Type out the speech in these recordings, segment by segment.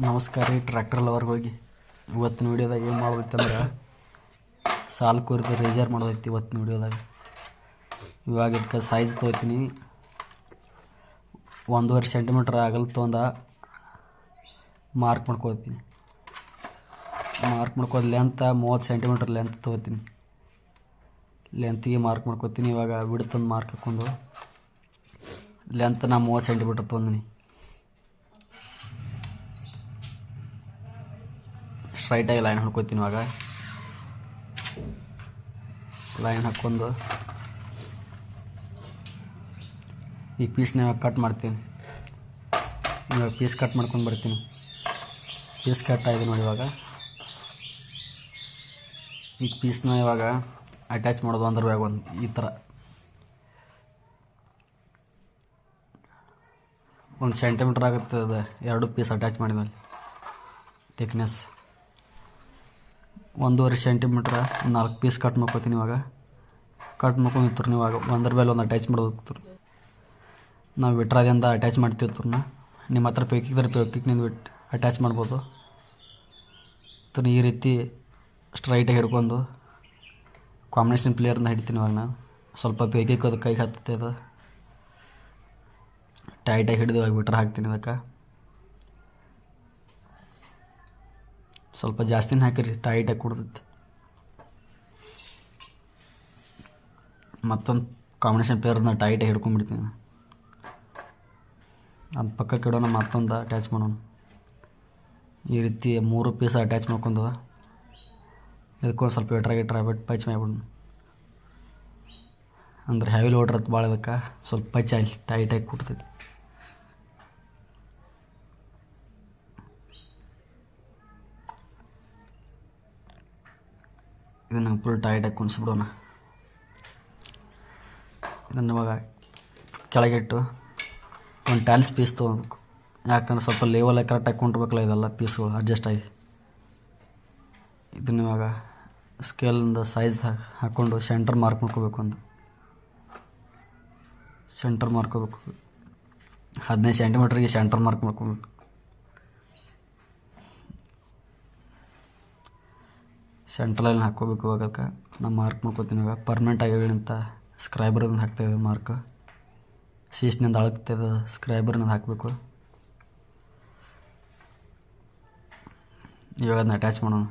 ನಮಸ್ಕಾರ ರೀ ಟ್ರ್ಯಾಕ್ಟರ್ ಲವರ್ಗಳಿಗೆ ಇವತ್ತಿನ ವಿಡಿಯೋದಾಗ ಏನು ಮಾಡೋದೈತಂದ್ರೆ ಸಾಲು ಕುರಿತು ರೇಜರ್ ಮಾಡೋದೈತಿ ಇವತ್ತಿನ ವಿಡಿಯೋದಾಗ ಇವಾಗ ಇದಕ್ಕೆ ಸೈಜ್ ತೊಗೋತೀನಿ. ಒಂದೂವರೆ ಸೆಂಟಿಮೀಟ್ರ್ ಆಗಲ್ ತೊಗೊಂಡ ಮಾರ್ಕ್ ಮಾಡ್ಕೋತೀನಿ. ಮಾರ್ಕ್ ಮಾಡ್ಕೋದು ಲೆಂತ್ ಮೂವತ್ತು ಸೆಂಟಿಮೀಟ್ರ್ ಲೆಂತ್ ತೊಗೋತೀನಿ. ಲೆಂತಿಗೆ ಮಾರ್ಕ್ ಮಾಡ್ಕೊತೀನಿ. ಇವಾಗ ಬಿಡ್ತಂದು ಮಾರ್ಕ್ ಹಾಕ್ಕೊಂಡು ಲೆಂತ್ ನಾ ಮೂವತ್ತು ಸೆಂಟಿಮೀಟ್ರ್ ತೊಗೊಂಡಿನಿ. ಸ್ಟ್ರೈಟಾಗಿ ಲೈನ್ ಹಾಕೋತೀನಿ ಇವಾಗ. ಲೈನ್ ಹಾಕ್ಕೊಂಡು. ಈ ಪೀಸ್ನ ಕಟ್ ಮಾಡ್ತೀನಿ. ಇವಾಗ ಪೀಸ್ ಕಟ್ ಮಾಡ್ಕೊಂಡು ಬರ್ತೀನಿ. ಪೀಸ್ ಕಟ್ ಆಗಿದೆ ನೋಡಿ ಇವಾಗ. ಈ ಪೀಸ್ನ ಇವಾಗ ಅಟ್ಯಾಚ್ ಮಾಡೋದು ಅಂದ್ರೆ ಇವಾಗ ಒಂದು ಈ ಥರ ಒಂದು ಸೆಂಟಿಮೀಟ್ರ್ ಆಗುತ್ತೆ ಅದು. ಎರಡು ಪೀಸ್ ಅಟ್ಯಾಚ್ ಮಾಡಿದ್ಮೇಲೆ. ಥಿಕ್ನೆಸ್ ಒಂದೂವರೆ ಸೆಂಟಿಮೀಟ್ರ್ ನಾಲ್ಕು ಪೀಸ್ ಕಟ್ ಮಾಡ್ಕೊತೀನಿ ಇವಾಗ. ಕಟ್ ಮಾಡ್ಕೊಂಡಿರ್ತಾರೆ ಇವಾಗ ಒಂದ್ರ ಮೇಲೆ ಒಂದು ಅಟ್ಯಾಚ್ ಮಾಡೋದು ನಾವು ವಿಟ್ರಾದಿಂದ ಅಟ್ಯಾಚ್ ಮಾಡ್ತಿರ್ತಾರನ್ನ ನಿಮ್ಮ ಹತ್ರ ಪೇಕಿದ್ರೆ ಪೇಕಿಕ್ನಿಂದ ಬಿಟ್ಟು ಅಟ್ಯಾಚ್ ಮಾಡ್ಬೋದು. ತರ ಈ ರೀತಿ ಸ್ಟ್ರೈಟಾಗಿ ಹಿಡ್ಕೊಂಡು ಕಾಂಬಿನೇಷನ್ ಪ್ಲೇಯರ್ನ ಹಿಡಿತೀನಿ ಇವಾಗ ನಾನು. ಸ್ವಲ್ಪ ಅದು ಕೈಗೆ ಹತ್ತುತ್ತೆ ಅದು. ಟೈಟಾಗಿ ಹಿಡಿದು ಇವಾಗ ಬಿಟ್ರೆ ಹಾಕ್ತೀನಿ ಅದಕ್ಕೆ ಸ್ವಲ್ಪ ಜಾಸ್ತಿನೇ ಹಾಕಿರಿ ಟೈಟಾಗಿ ಕುಡ್ದೈತೆ. ಮತ್ತೊಂದು ಕಾಂಬಿನೇಷನ್ ಪೇರ್ನ ಟೈಟಾಗಿ ಹಿಡ್ಕೊಂಡ್ಬಿಡ್ತೀನಿ. ಅದು ಪಕ್ಕಕ್ಕೆ ಇಡೋಣ, ಮತ್ತೊಂದು ಅಟ್ಯಾಚ್ ಮಾಡೋಣ. ಈ ರೀತಿ ಮೂರು ಪೀಸ್ ಅಟ್ಯಾಚ್ ಮಾಡ್ಕೊಂಡು ಇದಕ್ಕೊಂದು ಸ್ವಲ್ಪ ಎಟ್ರಾಗಿ ಇಟ್ರ ಬಿಟ್ಟು ಪಚ್ ಮಾಡ್ಬಿಡೋಣ. ಅಂದ್ರೆ ಹೆವಿ ಲೋಡ್ರತ್ ಭಾಳ ಇದಕ್ಕೆ. ಸ್ವಲ್ಪ ಪಚ್ ಆಗಲಿ ಟೈಟಾಗಿ ಕುಟ್ತೈತಿ ಇದನ್ನು ಫುಲ್ ಟೈಟಾಗಿ ಕುಣಿಸ್ಬಿಡೋಣ. ಇದನ್ನು ಇವಾಗ ಕೆಳಗಿಟ್ಟು ಒಂದು ಟ್ಯಾಲ್ಸ್ ಪೀಸ್ ತೊಗೊಬೇಕು. ಯಾಕಂದ್ರೆ ಸ್ವಲ್ಪ ಲೆವೆಲಾಗಿ ಕರೆಕ್ಟಾಗಿ ಕುಂಟ್ಬೇಕಲ್ಲ ಇದೆಲ್ಲ ಪೀಸ್ಗಳು ಅಡ್ಜಸ್ಟ್ ಆಗಿ. ಇದನ್ನ ಇವಾಗ ಸ್ಕೇಲಿಂದ ಸೈಜ್ ಹಾಕ್ಕೊಂಡು ಸೆಂಟರ್ ಮಾರ್ಕ್ ಮಾಡ್ಕೋಬೇಕು ಒಂದು. ಸೆಂಟರ್ ಮಾರ್ಕೋಬೇಕು ಹದಿನೈದು ಸೆಂಟಿಮೀಟ್ರಿಗೆ ಸೆಂಟರ್ ಮಾರ್ಕ್ ಮಾಡ್ಕೋಬೇಕು. ಸೆಂಟ್ರಲಲ್ಲಿ ಹಾಕೋಬೇಕು ಇವಾಗ ನಾ ಮಾರ್ಕ್ ಮಾಡ್ಕೋತೀನಿ ಇವಾಗ. ಪರ್ಮನೆಂಟ್ ಅಂತ ಸ್ಕ್ರೈಬರ್ದಿಂದ ಹಾಕ್ತಾಯಿದ್ದೆ ಮಾರ್ಕ್ ಸೀಸ್ನಿಂದ ಸ್ಕ್ರೈಬರ್ ಸ್ಕ್ರೈಬರ್ನಿಂದ ಹಾಕಬೇಕು. ಇವಾಗ ಅದನ್ನ ಅಟ್ಯಾಚ್ ಮಾಡೋಣ.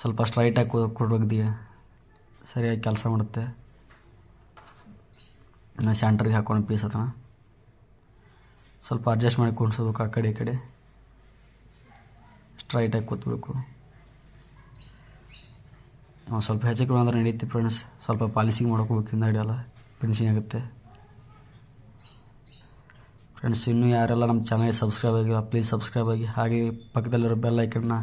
ಸ್ವಲ್ಪ ಸ್ಟ್ರೈಟಾಗಿ ಕೊಡೋಗ್ದಿ ಸರಿಯಾಗಿ ಕೆಲಸ ಮಾಡುತ್ತೆ. ಇನ್ನು ಸೆಂಟ್ರಿಗೆ ಹಾಕೊಂಡು ಪೀಸ್ ಅದನ್ನ ಸ್ವಲ್ಪ ಅಡ್ಜಸ್ಟ್ ಮಾಡಿ ಕೂಡಿಸ್ಬೇಕು ಆ ಕಡೆ ಈ ಕಡೆ. ಸ್ಟ್ರೈಟಾಗಿ ಕೂತ್ಬೇಕು ಸ್ವಲ್ಪ ಹೆಚ್ಚು ಕಡಿಮೆ ಅಂದ್ರೆ ನಡೀತಿ ಫ್ರೆಂಡ್ಸ್ ಸ್ವಲ್ಪ ಪಾಲಿಸಿಂಗ್ ಮಾಡ್ಕೊಬೇಕು ಹಿಂದೆ ಹಿಡಿಯಲ್ಲ ಫಿನಿಶಿಂಗ್ ಆಗುತ್ತೆ. ಫ್ರೆಂಡ್ಸ್ ಇನ್ನೂ ಯಾರೆಲ್ಲ ನಮ್ಮ ಚಾನಲ್ಗೆ ಸಬ್ಸ್ಕ್ರೈಬ್ ಆಗಿಲ್ಲ ಪ್ಲೀಸ್ ಸಬ್ಸ್ಕ್ರೈಬ್ ಆಗಿ. ಹಾಗೆ ಪಕ್ಕದಲ್ಲಿರೋ ಬೆಲ್ ಐಕನ್ನ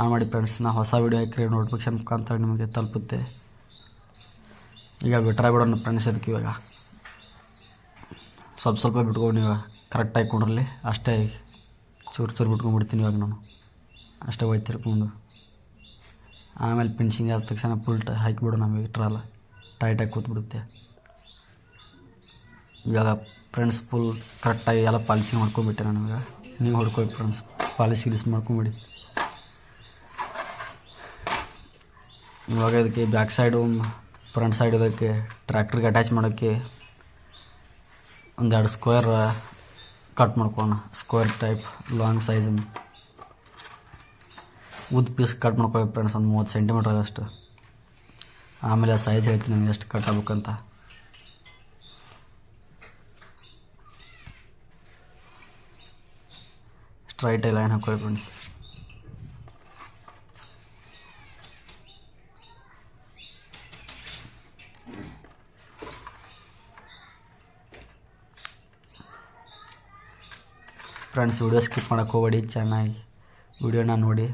ಆನ್ ಮಾಡಿ ಫ್ರೆಂಡ್ಸ್ ನಾ ಹೊಸ ವೀಡಿಯೋ ಹಾಕಿದ್ರೆ ನೋಟಿಫಿಕೇಶನ್ ಮುಖಾಂತರ ನಿಮಗೆ ತಲುಪುತ್ತೆ. ಈಗ ಬಿಟ್ರೆ ಬಿಡೋಣ ಫ್ರೆಂಡ್ಸ್ ಅದಕ್ಕೆ ಇವಾಗ. ಸ್ವಲ್ಪ ಸ್ವಲ್ಪ ಬಿಟ್ಕೊಂಡು ಇವಾಗ ಕರೆಕ್ಟಾಗಿ ಕೊಂಡ್ರಲ್ಲಿ, ಅಷ್ಟೇ ಚೂರು ಚೂರು ಬಿಟ್ಕೊಂಡ್ಬಿಡ್ತೀನಿ ಇವಾಗ ನಾನು. ಅಷ್ಟೇ ಹೋಯ್ತು ತಿಳ್ಕೊಂಡು ಆಮೇಲೆ ಫಿನಿಶಿಂಗ್ ಆದ ತಕ್ಷಣ ಫುಲ್ ಹಾಕಿಬಿಡು ನಮಗೆ ಟ್ರಾಲ ಟೈಟಾಗಿ ಕೂತ್ಬಿಡುತ್ತೆ. ಇವಾಗ ಫ್ರೆಂಡ್ಸ್ ಫುಲ್ ಕರೆಕ್ಟಾಗಿ ಎಲ್ಲ ಪಾಲಿಸಿ ಮಾಡ್ಕೊಂಬಿಟ್ಟೆ ನನಗೆ ನೀವು ಹೊಡ್ಕೊಳ್ಳಿ ಫ್ರೆಂಡ್ಸ್ ಪಾಲಿಸಿ ಗಿಲಿಸ್ ಮಾಡ್ಕೊಂಬಿಡಿ. ಇವಾಗ ಇದಕ್ಕೆ ಬ್ಯಾಕ್ ಸೈಡು ಫ್ರಂಟ್ ಸೈಡ್ ಇದಕ್ಕೆ ಟ್ರ್ಯಾಕ್ಟ್ರಿಗೆ ಅಟ್ಯಾಚ್ ಮಾಡೋಕ್ಕೆ ಒಂದೆರಡು ಸ್ಕ್ವೇರ್ ಕಟ್ ಮಾಡ್ಕೋಣ ಸ್ಕ್ವೇರ್ ಟೈಪ್ ಲಾಂಗ್ ಸೈಜನ್ನು ಉದ್ದ ಪೀಸ್ ಕಟ್ ಮಾಡ್ಕೊಳ್ಳಿ ಫ್ರೆಂಡ್ಸ್ ಒಂದು ಮೂವತ್ತು ಸೆಂಟಿಮೀಟರ್ ಅಷ್ಟು. ಆಮೇಲೆ ಸೈಜ್ ಹೇಳ್ತೀನಿ ನಿಮ್ಗೆ ಎಷ್ಟು ಕಟ್ ಆಗ್ಬೇಕಂತ. ಸ್ಟ್ರೈಟ್ ಲೈನ್ ಹಾಕೊಳ್ಳಿ ಫ್ರೆಂಡ್ಸ್ ಫ್ರೆಂಡ್ಸ್ ವಿಡಿಯೋ ಸ್ಕಿಪ್ ಮಾಡೋಕ್ಕೆ ಹೋಗಬೇಡಿ, ಚೆನ್ನಾಗಿ. ವಿಡಿಯೋನ ನೋಡಿ.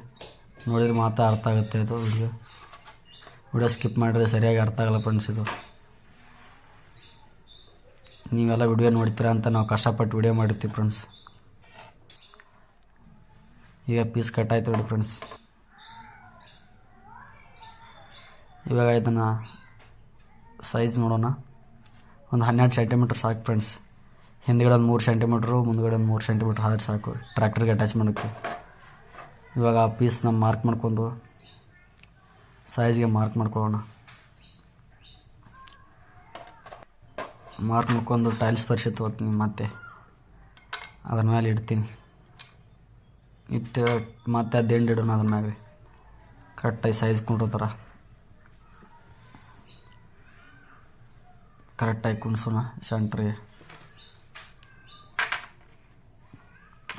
ನೋಡಿದ್ರೆ ಮಾತ್ರ ಅರ್ಥ ಆಗುತ್ತೆ ಇದು ವಿಡಿಯೋ ವಿಡಿಯೋ ಸ್ಕಿಪ್ ಮಾಡಿದ್ರೆ ಸರಿಯಾಗಿ ಅರ್ಥ ಆಗಲ್ಲ ಫ್ರೆಂಡ್ಸ್ ಇದು. ನೀವೆಲ್ಲ ವಿಡಿಯೋ ನೋಡ್ತೀರಾ ಅಂತ ನಾವು ಕಷ್ಟಪಟ್ಟು ವಿಡಿಯೋ ಮಾಡಿರ್ತೀವಿ ಫ್ರೆಂಡ್ಸ್ ಈಗ ಪೀಸ್ ಕಟ್ ಆಯ್ತು ನೋಡಿ ಫ್ರೆಂಡ್ಸ್ ಇವಾಗ ಇದನ್ನು ಸೈಜ್ ನೋಡೋಣ. ಒಂದು ಹನ್ನೆರಡು ಸೆಂಟಿಮೀಟ್ರ್ ಸಾಕು ಫ್ರೆಂಡ್ಸ್ ಹಿಂದ್ಗಡೆ ಒಂದು ಮೂರು ಸೆಂಟಿಮೀಟ್ರು ಮುಂದ್ಗಡೆ ಒಂದು ಮೂರು ಸೆಂಟಿಮೀಟ್ರ್ ಆದ್ರೆ ಸಾಕು. ಟ್ರ್ಯಾಕ್ಟರ್ಗೆ ಅಟ್ಯಾಚ್ ಮಾಡೋಕ್ಕೆ ಇವಾಗ ಆ ಪೀಸ್ನ ಮಾರ್ಕ್ ಮಾಡ್ಕೊಂಡು ಸೈಜ್ಗೆ ಮಾರ್ಕ್ ಮಾಡ್ಕೊಳ್ಳೋಣ. ಮಾರ್ಕ್ ಮಾಡ್ಕೊಂಡು ಟೈಲ್ಸ್ ಪರಿಷೆ ತೊಗೋತೀನಿ ಮತ್ತೆ. ಅದ್ರ ಮೇಲೆ ಇಡ್ತೀನಿ. ಇಟ್ಟು ಮತ್ತೆ ಅದು ಎಂಡ್ ಇಡೋಣ ಅದ್ರ ಮ್ಯಾಗ್ರಿ. ಕರೆಕ್ಟಾಗಿ ಸೈಜ್ ಕುಂಡ್ರ ಕರೆಕ್ಟಾಗಿ ಕುಣಿಸೋಣ ಸೆಂಟ್ರಿಗೆ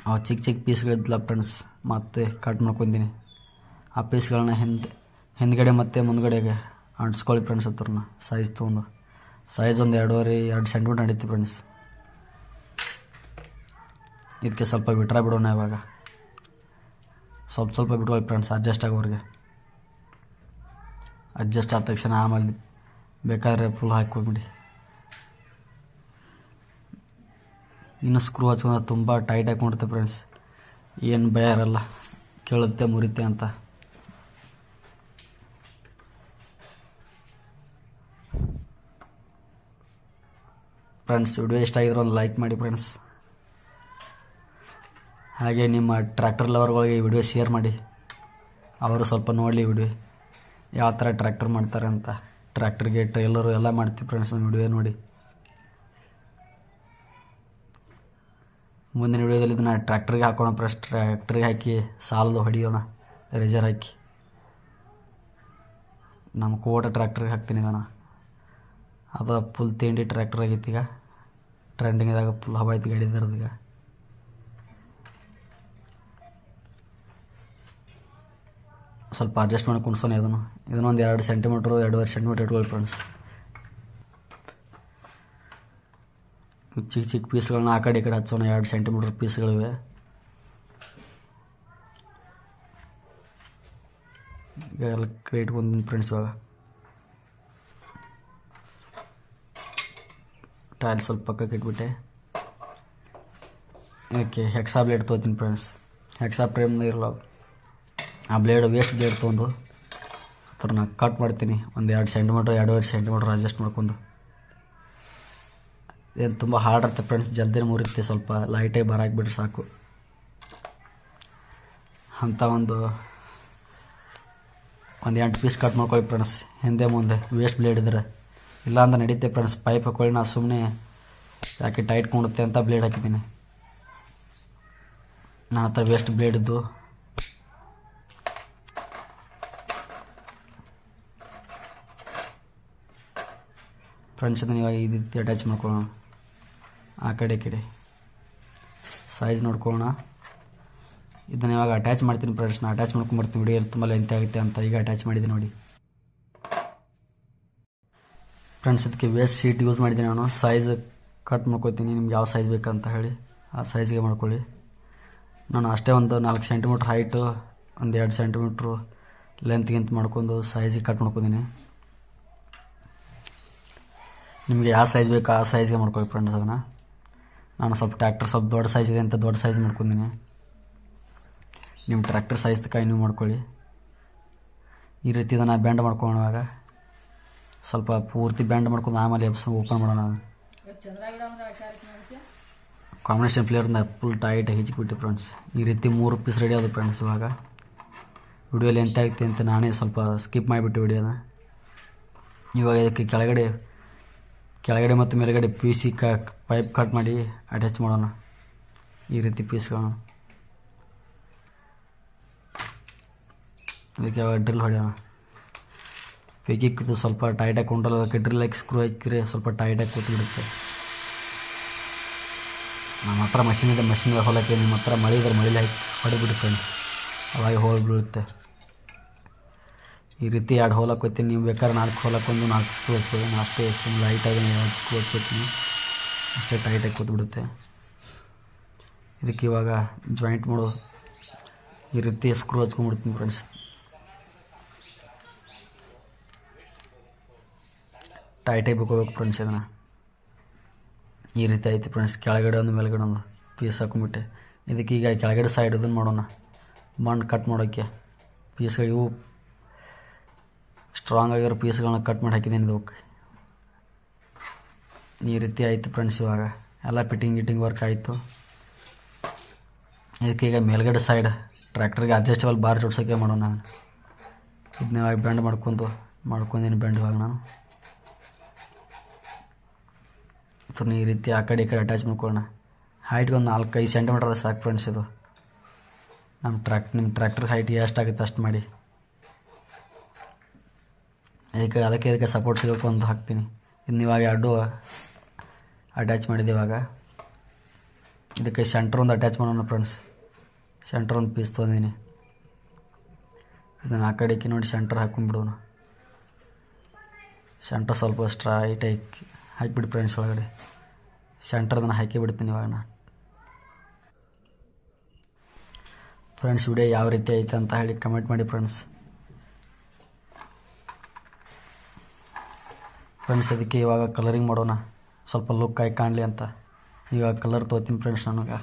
ಅವು ಚಿಕ್ಕ ಚಿಕ್ಕ ಪೀಸ್ಗಳಿದ್ದಲ್ಲ ಫ್ರೆಂಡ್ಸ್ ಮತ್ತೆ ಕಟ್ ಮಾಡ್ಕೊಂತೀನಿ. ಆ ಪೀಸ್ಗಳನ್ನ ಹಿಂದೆ, ಹಿಂದ್ಗಡೆ ಮತ್ತು ಮುಂದ್ಗಡೆಗೆ ಅಂಟಿಸ್ಕೊಳ್ಳಿ ಫ್ರೆಂಡ್ಸ್ ಹತ್ರನ. ಸೈಜ್ ತೊಗೊಂಡು. ಸೈಜ್ ಒಂದು ಎರಡೂವರೆ, ಎರಡು ಸೆಂಟಿಮೀಟರ್ ನಡೀತಿ ಫ್ರೆಂಡ್ಸ್ ಇದಕ್ಕೆ ಸ್ವಲ್ಪ ಬಿಟ್ರೆ ಬಿಡೋಣ ಇವಾಗ. ಸ್ವಲ್ಪ ಸ್ವಲ್ಪ ಬಿಟ್ಕೊಳ್ಳಿ ಫ್ರೆಂಡ್ಸ್ ಅಡ್ಜಸ್ಟ್ ಆಗೋರಿಗೆ ಅಡ್ಜಸ್ಟ್ ಆದ ತಕ್ಷಣ ಆಮೇಲೆ ಬೇಕಾದ್ರೆ ಫುಲ್ ಹಾಕ್ಕೊಂಬಿಡಿ. ಇನ್ನು ಸ್ಕ್ರೂ ಹಚ್ಕೊಂಡ್ರೆ ತುಂಬ ಟೈಟ್ ಹಾಕೊಂಡಿರುತ್ತೆ ಫ್ರೆಂಡ್ಸ್ ಏನು ಭಯ ಇರಲ್ಲ. ಕೇಳುತ್ತೆ, ಮುರಿತೆ ಅಂತ. ಫ್ರೆಂಡ್ಸ್ ವಿಡಿಯೋ ಇಷ್ಟ ಆಗಿದ್ರೆ ಒಂದು ಲೈಕ್ ಮಾಡಿ ಫ್ರೆಂಡ್ಸ್ ಹಾಗೆ ನಿಮ್ಮ ಟ್ರ್ಯಾಕ್ಟರ್ ಲವರ್ಗಳಿಗೆ ಈ ವಿಡಿಯೋ ಶೇರ್ ಮಾಡಿ. ಅವರು ಸ್ವಲ್ಪ ನೋಡಲಿ ವಿಡಿಯೋ ಯಾವ ಥರ ಟ್ರ್ಯಾಕ್ಟರ್ ಮಾಡ್ತಾರೆ ಅಂತ. ಟ್ರ್ಯಾಕ್ಟರ್ಗೆ ಟ್ರೇಲರು ಎಲ್ಲ ಮಾಡ್ತೀವಿ ಫ್ರೆಂಡ್ಸ್ ವಿಡಿಯೋ ನೋಡಿ. ಮುಂದಿನ ವಿಡಿಯೋದಲ್ಲಿ ಇದನ್ನು ಟ್ರ್ಯಾಕ್ಟ್ರಿಗೆ ಹಾಕೋಣ ಫ್ರೆಂಡ್ಸ್ ಟ್ರ್ಯಾಕ್ಟ್ರಿಗೆ ಹಾಕಿ ಸಾಲದು ಹೊಡಿಯೋಣ ರೇಜರ್ ಹಾಕಿ. ನಮ್ಮ ಕೋಟ ಟ್ರ್ಯಾಕ್ಟ್ರಿಗೆ ಹಾಕ್ತೀನಿ ಇದನ್ನು. ಅದು ಫುಲ್ ತಿಂಡಿ ಟ್ರ್ಯಾಕ್ಟರ್ ಆಗೈತಿ ಈಗ. ಟ್ರೆಂಡಿಂಗ್ದಾಗ ಫುಲ್ ಹಬ್ಬ ಐತಿ ಗಾಡಿ ಈಗ. ಸ್ವಲ್ಪ ಅಡ್ಜಸ್ಟ್ ಮಾಡಿ ಕುಣ್ಸೋಣ ಇದನ್ನು. ಇದನ್ನೊಂದು ಎರಡು ಸೆಂಟಿಮೀಟ್ರು ಎರಡೂವರೆ ಸೆಂಟಿಮೀಟ್ರ್ ಇಟ್ಕೊಳ್ಳಿ ಫ್ರೆಂಡ್ಸ್ ಚಿಕ್ಕ ಚಿಕ್ಕ ಪೀಸ್ಗಳನ್ನ ಆ ಕಡೆ ಈ ಕಡೆ ಹಚ್ಚೋಣ, ಎರಡು ಸೆಂಟಿಮೀಟ್ರ್ ಪೀಸ್ಗಳಿವೆ. ಎಲ್ಲ ಕ್ರಿಯೇಟ್ ಫ್ರೆಂಡ್ಸ್ ಇವಾಗ. ಟೈಲ್ ಸ್ವಲ್ಪ ಪಕ್ಕಕ್ಕೆ ಇಟ್ಬಿಟ್ಟೆ. ಓಕೆ ಹೆಕ್ಸಾ ಬ್ಲೇಡ್ ತೊಗೋತೀನಿ ಫ್ರೆಂಡ್ಸ್ ಹೆಕ್ಸಾ ಪ್ರೇಮ್ ಇರಲ್ಲ ಆ ಬ್ಲೇಡ್ ವೇಸ್ಟ್ ಬ್ಲೇಡ್ ತೊಗೊಂಡು. ಅದನ್ನ ಕಟ್ ಮಾಡ್ತೀನಿ. ಒಂದು ಎರಡು ಸೆಂಟಿಮೀಟ್ರ್ ಎರಡು ಸೆಂಟಿಮೀಟ್ರ್ ಅಡ್ಜಸ್ಟ್ ಮಾಡ್ಕೊಂಡು. ಏನು ತುಂಬ ಹಾರ್ಡ್ ಇರುತ್ತೆ ಫ್ರೆಂಡ್ಸ್ ಜಲ್ದಿನ ಮುರಿಯುತ್ತೆ ಸ್ವಲ್ಪ ಲೈಟಾಗಿ ಬರಾಕ್ಬಿಟ್ರೆ ಸಾಕು. ಅಂಥ ಒಂದು ಒಂದು ಎಂಟು ಪೀಸ್ ಕಟ್ ಮಾಡ್ಕೊಳ್ಳಿ ಫ್ರೆಂಡ್ಸ್ ಹಿಂದೆ ಮುಂದೆ ವೇಸ್ಟ್ ಬ್ಲೇಡ್ ಇದ್ರೆ. ಇಲ್ಲ ಅಂತ ನಡೀತೆ ಫ್ರೆಂಡ್ಸ್ ಪೈಪ್ ಹಾಕೊಳ್ಳಿ, ನಾ ಸುಮ್ಮನೆ ಯಾಕೆ ಟೈಟ್ ಕೊಡುತ್ತೆ ಅಂತ ಬ್ಲೇಡ್ ಹಾಕಿದ್ದೀನಿ. ನನ್ನ ಹತ್ರ ವೇಸ್ಟ್ ಬ್ಲೇಡ್ ಇದ್ದು. ಫ್ರೆಂಡ್ಸ್ ಅದನ್ನು ಇವಾಗ ಈ ರೀತಿ ಅಟ್ಯಾಚ್ ಮಾಡ್ಕೊಳ್ಳೋಣ. ಆ ಕಡೆ ಈ ಕಡೆ. ಸೈಜ್ ನೋಡ್ಕೊಳ್ಳೋಣ. ಇದನ್ನು ಇವಾಗ ಅಟ್ಯಾಚ್ ಮಾಡ್ತೀನಿ ಫ್ರೆಂಡ್ಸ್ ಅಟ್ಯಾಚ್ ಅಟ್ಯಾಚ್ ಮಾಡ್ಕೊಂಬರ್ತೀನಿ ವಿಡಿಯೋ ತುಂಬ ಲೆಂತ್ ಆಗುತ್ತೆ ಅಂತ ಈಗ ಅಟ್ಯಾಚ್ ಮಾಡಿದೆ ನೋಡಿ. ಫ್ರೆಂಡ್ಸ್ ಅದಕ್ಕೆ ವೇಸ್ಟ್ ಶೀಟ್ ಯೂಸ್ ಮಾಡಿದ್ದೀನಿ ನಾನು. ಸೈಜ್ ಕಟ್ ಮಾಡ್ಕೊತೀನಿ, ನಿಮ್ಗೆ ಯಾವ ಸೈಜ್ ಬೇಕಂತ ಹೇಳಿ. ಆ ಸೈಜ್ಗೆ ಮಾಡ್ಕೊಳ್ಳಿ. ನಾನು ಅಷ್ಟೇ ಒಂದು ನಾಲ್ಕು ಸೆಂಟಿಮೀಟ್ರ್ ಹೈಟು ಒಂದು ಎರಡು ಸೆಂಟಿಮೀಟ್ರು ಲೆಂತ್ಗಿಂತ ಮಾಡ್ಕೊಂಡು ಸೈಜಿಗೆ ಕಟ್ ಮಾಡ್ಕೊತೀನಿ. ನಿಮಗೆ ಯಾವ ಸೈಜ್ ಬೇಕು ಆ ಸೈಜ್ಗೆ ಮಾಡ್ಕೊಳ್ಳಿ ಫ್ರೆಂಡ್ಸ್ ಅದನ್ನು. ನಾನು ಸ್ವಲ್ಪ ಟ್ರ್ಯಾಕ್ಟರ್ ಸ್ವಲ್ಪ ದೊಡ್ಡ ಸೈಜ್ ಇದೆ ಅಂತ ದೊಡ್ಡ ಸೈಜ್ ಮಾಡ್ಕೊಂಡಿನಿ ನಿಮ್ಮ ಟ್ರ್ಯಾಕ್ಟರ್ ಸೈಜ್ ತಕ್ಕ ನೀವು ಮಾಡ್ಕೊಳ್ಳಿ. ಈ ರೀತಿ ಇದನ್ನು ಬ್ಯಾಂಡ್ ಮಾಡ್ಕೊಳ್ಳೋವಾಗ ಸ್ವಲ್ಪ ಪೂರ್ತಿ ಬ್ಯಾಂಡ್ ಮಾಡ್ಕೊಂಡು ಆಮೇಲೆ ಎಬ್ಸ್ ಓಪನ್ ಮಾಡೋಣ. ಕಾಂಬಿನೇಷನ್ ಪ್ಲೇಯರ್ನ ಫುಲ್ ಟೈಟ್ ಬಿಟ್ಟು ಫ್ರೆಂಡ್ಸ್ ಈ ರೀತಿ ಮೂರು ಪೀಸ್ ರೆಡಿ ಆದ ಫ್ರೆಂಡ್ಸ್ ಇವಾಗ. ವಿಡಿಯೋಲಿ ಎಂತ ಆಗುತ್ತೆ ಅಂತ ನಾನೇ ಸ್ವಲ್ಪ ಸ್ಕಿಪ್ ಮಾಡಿಬಿಟ್ಟು ವಿಡಿಯೋನ ಇವಾಗ ಇದಕ್ಕೆ ಕೆಳಗಡೆ ಕೆಳಗಡೆ ಮತ್ತು ಮೇಲ್ಗಡೆ ಪಿ ಸಿ ಕ ಪೈಪ್ ಕಟ್ ಮಾಡಿ ಅಟ್ಯಾಚ್ ಮಾಡೋಣ. ಈ ರೀತಿ ಪೀಸ್ಗಳನ್ನು ಅದಕ್ಕೆ ಅವಾಗ ಡ್ರಿಲ್ ಹೊಡೆಯೋಣ. ಪೈಕಿಕ್ಕಿದ್ದು ಸ್ವಲ್ಪ ಟೈಟಾಗಿ ಕೊಂಡ್ರಲ್ಲ ಅದಕ್ಕೆ ಡ್ರಿಲ್ ಹಾಕಿ ಸ್ಕ್ರೂ ಹಾಕಿದ್ರೆ ಸ್ವಲ್ಪ ಟೈಟಾಗಿ ಕೂತ್ಬಿಡುತ್ತೆ. ನಮ್ಮ ಹತ್ರ ಮಷಿನ್ ಇದೆ ಹೊಲಕ್ಕೆ ನಿಮ್ಮ ಹತ್ರ ಮಳೆ ಇದ್ರೆ ಮಳೆಲಿ ಹಾಕಿ ಹೊಡೆದ್ಬಿಡುತ್ತೆ ಅವಾಗ ಹೋಲ್ ಬೀಳುತ್ತೆ. ಈ ರೀತಿ ಎರಡು ಹೋಲಕ್ಕೆ ಹಾಕೋತೀನಿ ನೀವು ಬೇಕಾದ್ರೆ ನಾಲ್ಕು ಹೋಲಕ್ಕೆ ಒಂದು ನಾಲ್ಕು ಸ್ಕ್ರೂ ಹಚ್ಬೋದು ನಾನು ಅಷ್ಟೇ ಸುಮ್ಮನೆ ಲೈಟಾಗಿ ಎರಡು ಸ್ಕ್ರೂ ಹಚ್ಕೋತೀನಿ ಅಷ್ಟೇ ಟೈಟಾಗಿ ಕೂತ್ಬಿಡುತ್ತೆ. ಇದಕ್ಕೆ ಇವಾಗ ಜಾಯಿಂಟ್ ಮಾಡೋ ಈ ರೀತಿ ಸ್ಕ್ರೂ ಹಚ್ಕೊಂಡ್ಬಿಡ್ತೀನಿ ಫ್ರೆಂಡ್ಸ್ ಟೈಟಾಗಿ ಬಿಕೋಬೇಕು ಫ್ರೆಂಡ್ಸ್ ಇದನ್ನು. ಈ ರೀತಿ ಐತಿ ಫ್ರೆಂಡ್ಸ್ ಕೆಳಗಡೆ ಒಂದು, ಮೇಲ್ಗಡೆ ಒಂದು ಪೀಸ್ ಹಾಕೊಂಬಿಟ್ಟೆ ಇದಕ್ಕೆ ಈಗ ಕೆಳಗಡೆ ಸೈಡ್ ಇದನ್ನು ಮಾಡೋಣ. ಮಣ್ಣು ಕಟ್ ಮಾಡೋಕ್ಕೆ. ಪೀಸ್ಗಳು ಇವು ಸ್ಟ್ರಾಂಗ್ ಆಗಿರೋ ಪೀಸ್ಗಳನ್ನ ಕಟ್ ಮಾಡಿ ಹಾಕಿದ್ದೀನಿ ಇದಕ್ಕೆ. ಈ ರೀತಿ ಆಯಿತು ಫ್ರೆಂಡ್ಸ್ ಇವಾಗ. ಎಲ್ಲ ಫಿಟ್ಟಿಂಗ್ ಗಿಟ್ಟಿಂಗ್ ವರ್ಕ್ ಆಯಿತು. ಇದಕ್ಕೆ ಈಗ ಮೇಲ್ಗಡೆ ಸೈಡ್ ಟ್ರ್ಯಾಕ್ಟರ್ಗೆ ಅಡ್ಜಸ್ಟಬಲ್ ಬಾರ್ ಜೋಡ್ಸೋಕೆ ಮಾಡೋಣ ನಾನು. ಇದನ್ನ ಬೆಂಡ್ ಮಾಡ್ಕೊಂಡು ಮಾಡ್ಕೊಂಡಿನಿ ಬೆಂಡ್ ಇವಾಗ ನಾನು. ಸೊ ಈ ರೀತಿ ಆ ಕಡೆ ಈ ಕಡೆ ಅಟ್ಯಾಚ್ ಮಾಡ್ಕೊಳ್ಳೋಣ. ಹೈಟ್ಗೆ ಒಂದು ನಾಲ್ಕೈದು ಸೆಂಟಿಮೀಟ್ರ್ ಸಾಕು ಫ್ರೆಂಡ್ಸ್ ಇದು. ನಮ್ಮ ಟ್ರ್ಯಾಕ್ ನಿಮ್ಮ ಟ್ರ್ಯಾಕ್ಟರ್ ಹೈಟ್ ಎಷ್ಟಾಗುತ್ತೆ ಅಷ್ಟು ಮಾಡಿ. ಅದಕ್ಕೆ ಅದಕ್ಕೆ ಇದಕ್ಕೆ ಸಪೋರ್ಟ್ ಸಿಗುತ್ತೆ ಒಂದು ಹಾಕ್ತೀನಿ. ಇನ್ನು ಇವಾಗ ಎರಡು ಅಟ್ಯಾಚ್ ಮಾಡಿದೆ ಇವಾಗ ಇದಕ್ಕೆ ಸೆಂಟ್ರ್ ಒಂದು ಅಟ್ಯಾಚ್ ಮಾಡೋಣ ಫ್ರೆಂಡ್ಸ್ ಸೆಂಟ್ರ್ ಒಂದು ಪೀಸ್ ತೊಗೊಂಡಿನಿ ಇದನ್ನು ಆ ಕಡೆಗೆ ನೋಡಿ ಸೆಂಟ್ರ್ ಹಾಕೊಂಡ್ಬಿಡೋಣ. ಸೆಂಟ್ರ್ ಸ್ವಲ್ಪ ಸ್ಟ್ರೈಟ್ ಹಾಕಿ ಹಾಕಿಬಿಡಿ ಫ್ರೆಂಡ್ಸ್ ಒಳಗಡೆ. ಸೆಂಟ್ರದನ್ನು ಹಾಕಿ ಬಿಡ್ತೀನಿ ಇವಾಗ ನಾನು. ಫ್ರೆಂಡ್ಸ್ ವಿಡಿಯೋ ಯಾವ ರೀತಿ ಐತೆ ಅಂತ ಹೇಳಿ ಕಮೆಂಟ್ ಮಾಡಿ ಫ್ರೆಂಡ್ಸ್ ಫ್ರೆಂಡ್ಸ್ ಅದಕ್ಕೆ ಇವಾಗ ಕಲರಿಂಗ್ ಮಾಡೋಣ. ಸ್ವಲ್ಪ ಲುಕ್ ಆಗಿ ಕಾಣಲಿ ಅಂತ. ಇವಾಗ ಕಲರ್ ತೊಗೋತೀನಿ ಫ್ರೆಂಡ್ಸ್ ನನಗೆ.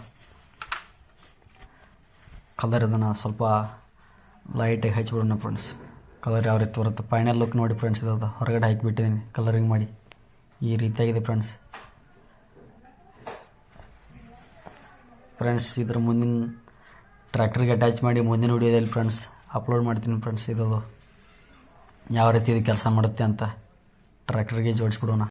ಕಲರ್ ಇದನ್ನು ಸ್ವಲ್ಪ ಲೈಟಾಗಿ ಹಚ್ಬಿಡೋಣ ಫ್ರೆಂಡ್ಸ್ ಕಲರ್ ಯಾವ ರೀತಿ ಬರುತ್ತೆ? ಫೈನಲ್ ಲುಕ್ ನೋಡಿ ಫ್ರೆಂಡ್ಸ್ ಇದು ಹೊರಗಡೆ ಹಾಕಿಬಿಟ್ಟಿದ್ದೀನಿ ಕಲರಿಂಗ್ ಮಾಡಿ. ಈ ರೀತಿಯಾಗಿದೆ ಫ್ರೆಂಡ್ಸ್ ಫ್ರೆಂಡ್ಸ್ ಇದ್ರ ಮುಂದಿನ ಟ್ರ್ಯಾಕ್ಟ್ರಿಗೆ ಅಟ್ಯಾಚ್ ಮಾಡಿ ಮುಂದಿನ ವಿಡಿಯೋದಲ್ಲಿ ಫ್ರೆಂಡ್ಸ್ ಅಪ್ಲೋಡ್ ಮಾಡ್ತೀನಿ ಫ್ರೆಂಡ್ಸ್ ಇದು ಯಾವ ರೀತಿ ಇದು ಕೆಲಸ ಮಾಡುತ್ತೆ ಅಂತ. ಟ್ರ್ಯಾಕ್ಟರ್ಗೆ ಜೋಡಿಸ್ಬಿಡೋಣ.